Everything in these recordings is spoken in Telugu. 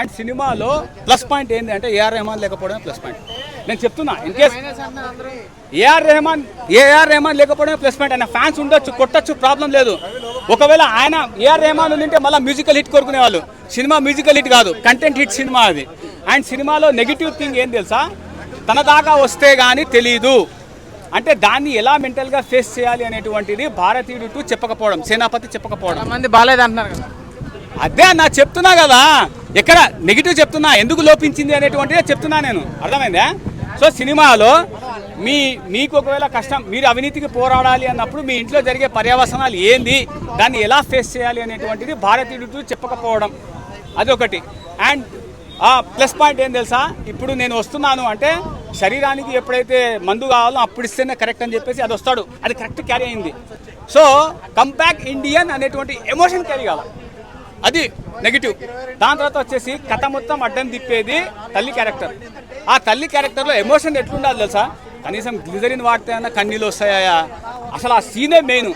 అండ్ సినిమాలో ప్లస్ పాయింట్ ఏంటి అంటే ఏఆర్ రెహమాన్ లేకపోవడమే ప్లస్ పాయింట్. నేను చెప్తున్నా in case AR Rahman AR Rahman లేకపోవడమే ప్లస్ పాయింట్. ఆయన ఫ్యాన్స్ ఉండొచ్చు కొట్టచ్చు ప్రాబ్లం లేదు. ఒకవేళ ఆయన ఏఆర్ రెహమాన్ ఉంటే మళ్ళీ మ్యూజికల్ హిట్ కోరుకునే వాళ్ళు సినిమా మ్యూజికల్ హిట్ కాదు కంటెంట్ హిట్ సినిమా అది. అండ్ సినిమాలో నెగిటివ్ థింగ్ ఏం తెలుసా? తన దాకా వస్తే కానీ తెలీదు. అంటే దాన్ని ఎలా మెంటల్గా ఫేస్ చేయాలి అనేటువంటిది భారతీయుడు టూ చెప్పకపోవడం సేనాపతి చెప్పకపోవడం. మంది బాగాలేదు అంటున్నారు కదా. అదే నా చెప్తున్నా కదా. ఎక్కడ నెగిటివ్ చెప్తున్నా ఎందుకు లోపించింది అనేటువంటిది చెప్తున్నా నేను. అర్థమైందా? సో సినిమాలో మీ మీకు ఒకవేళ కష్టం మీరు అవినీతికి పోరాడాలి అన్నప్పుడు మీ ఇంట్లో జరిగే పర్యవసనాలు ఏంది దాన్ని ఎలా ఫేస్ చేయాలి అనేటువంటిది భారతీయుడు చెప్పకపోవడం. అదొకటి. అండ్ ప్లస్ పాయింట్ ఏం తెలుసా? ఇప్పుడు నేను వస్తున్నాను అంటే శరీరానికి ఎప్పుడైతే మందు కావాలో అప్పుడు ఇస్తేనే కరెక్ట్ అని చెప్పేసి అది వస్తాడు. అది కరెక్ట్ క్యారీ అయింది. సో కంబ్యాక్ ఇండియన్ అనేటువంటి ఎమోషన్ క్యారీ కావాలి. అది నెగిటివ్ దాని తర్వాత వచ్చేసి కథ మొత్తం అడ్డం తిప్పేది తల్లి క్యారెక్టర్ ఆ తల్లి క్యారెక్టర్లో ఎమోషన్ ఎట్లుండాలి తెలుసా? కనీసం గ్లిజరిన్ వాడితే అన్న కన్నీళ్ళు వస్తాయా? అసలు ఆ సీనే మెయిన్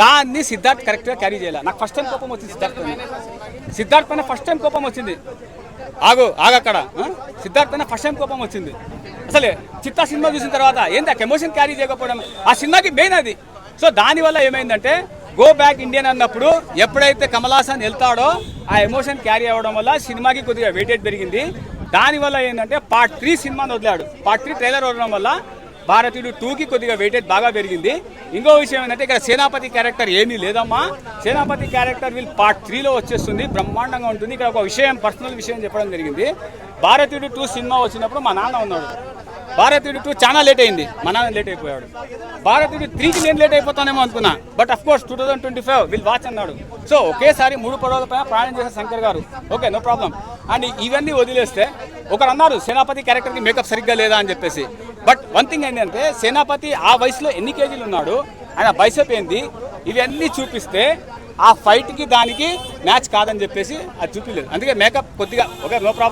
దాన్ని సిద్ధార్థ్ కరెక్ట్గా క్యారీ చేయాలి. నాకు ఫస్ట్ టైం కోపం వచ్చింది సిద్ధార్థ్ పైన. సిద్ధార్థ్ పైన ఫస్ట్ టైం కోపం వచ్చింది. ఆగు ఆగక్కడ ఆ? సిద్ధార్థ్ పైన ఫస్ట్ టైం కోపం వచ్చింది. అసలే చిత్తా సినిమా చూసిన తర్వాత ఏంటి ఆ ఎమోషన్ క్యారీ చేయకపోవడం? ఆ సినిమాకి మెయిన్ అది. సో దానివల్ల ఏమైందంటే గో బ్యాక్ ఇండియన్ అన్నప్పుడు ఎప్పుడైతే కమలాసన్ వెళ్తాడో ఆ ఎమోషన్ క్యారీ అవ్వడం వల్ల సినిమాకి కొద్దిగా వెయిటేజ్ పెరిగింది. దానివల్ల ఏంటంటే పార్ట్ త్రీ సినిమాని వదిలాడు. పార్ట్ త్రీ ట్రైలర్ వదలడం వల్ల భారతీయుడు టూకి కొద్దిగా వెయిటేజ్ బాగా పెరిగింది. ఇంకో విషయం ఏంటంటే ఇక్కడ సేనాపతి క్యారెక్టర్ ఏమీ లేదమ్మా. సేనాపతి క్యారెక్టర్ వీళ్ళు పార్ట్ త్రీలో వచ్చేస్తుంది. బ్రహ్మాండంగా ఉంటుంది. ఇక్కడ ఒక విషయం పర్సనల్ విషయం చెప్పడం జరిగింది. భారతీయుడు టూ సినిమా వచ్చినప్పుడు మా నాన్న ఉన్నాడు. భారతీయుడు టూ చాలా లేట్ అయింది. మన లేట్ అయిపోయాడు. భారతీయుడు త్రీకి నేను లేట్ అయిపోతానేమో అనుకున్నా. But of course two thousand twenty five we'll watch అన్నాడు. సో ఒకేసారి మూడు పడవల పైన ప్రయాణం చేసే శంకర్ గారు. ఓకే నో ప్రాబ్లం అండ్ ఇవన్నీ వదిలేస్తే ఒకరు అన్నారు సేనాపతి క్యారెక్టర్కి మేకప్ సరిగ్గా లేదా? అని చెప్పేసి. బట్ వన్ థింగ్ ఏంటంటే సేనాపతి ఆ వయసులో ఎన్ని కేజీలు ఉన్నాడు ఆయన బైసప్ ఏంది ఇవన్నీ చూపిస్తే ఆ ఫైట్కి దానికి మ్యాచ్ కాదని చెప్పేసి అది చూపించలేదు అందుకే మేకప్ కొద్దిగా ఓకే నో ప్రాబ్లం